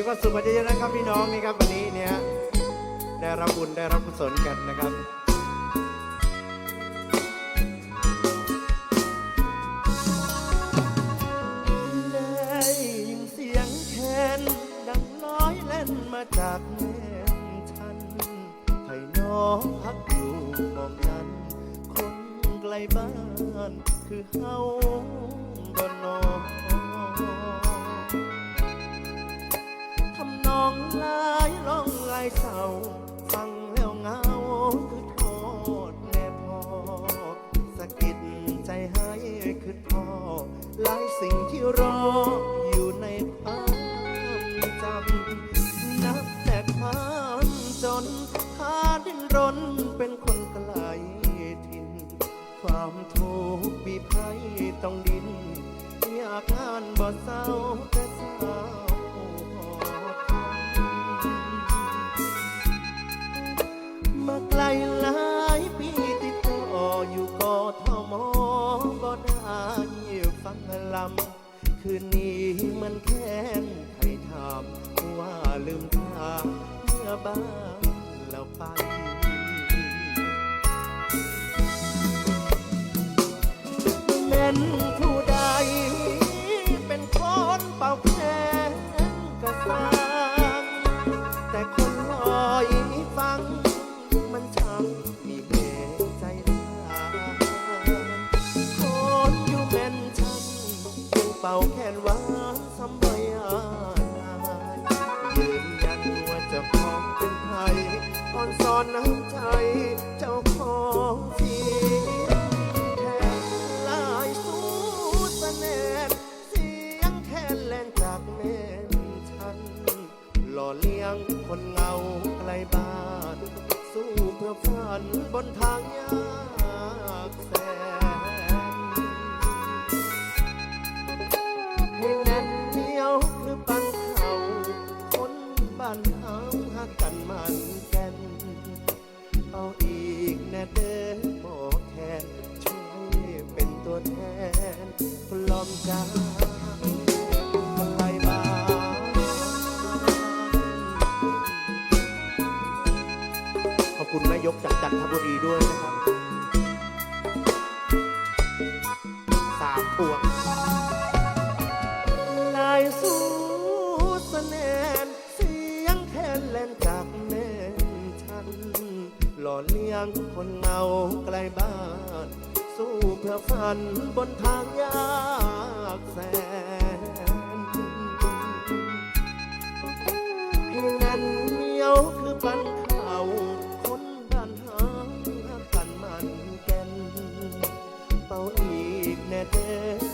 มีความสุขกันเยอะๆนะครับพี่น้องนี่ครับวันนี้เนี่ยได้รับบุญได้รับกุศลกันนะครับได้ยินเสียงแคนดังร้อยเล่นมาจากแม่ฉันให้น้องพักอยู่มองนั้น คนไกลบ้านคือเฮาบนนอน องลายร้องลายเศร้าฟังแล้วเหงาคือโทษแม่พ่อสะกิดใจให้คือพ่อหลายสิ่งที่รออยู่ในความจำนับแต่ความจนหาดิ้นรนเป็นคนไกลถิ่น ความทุกข์บีบให้ต้องดิ้นอยากงานบ่เศร้าแต่ คืนนี้มันแค้นใครถามว่าลืมทางเมื่อบ้านเราไปแม่นผู้ใดเป็นคนเป่าแค้นก็สร้างแต่คนลอยฟังมันช่างมี เลี้ยงคนเงาไกลบ้าน สู้เพื่อฝันบนทางยากแสนให้แน่นเหนียวคือปังเขาคนบ้านเฮาหักกันมันแก่นเอาอีกแน่เดินหมอแคนช่วยเป็นตัวแทนปลอมใจ คุณแม่ยกจากจันทบุรีด้วยนะครับสามพวงลายสูสะแนนเสียงแค่นแลนจากแม่นฉัน หล่อเลี้ยงคนเมาไกลบ้าน สู้เพื่อฝันบนทาง net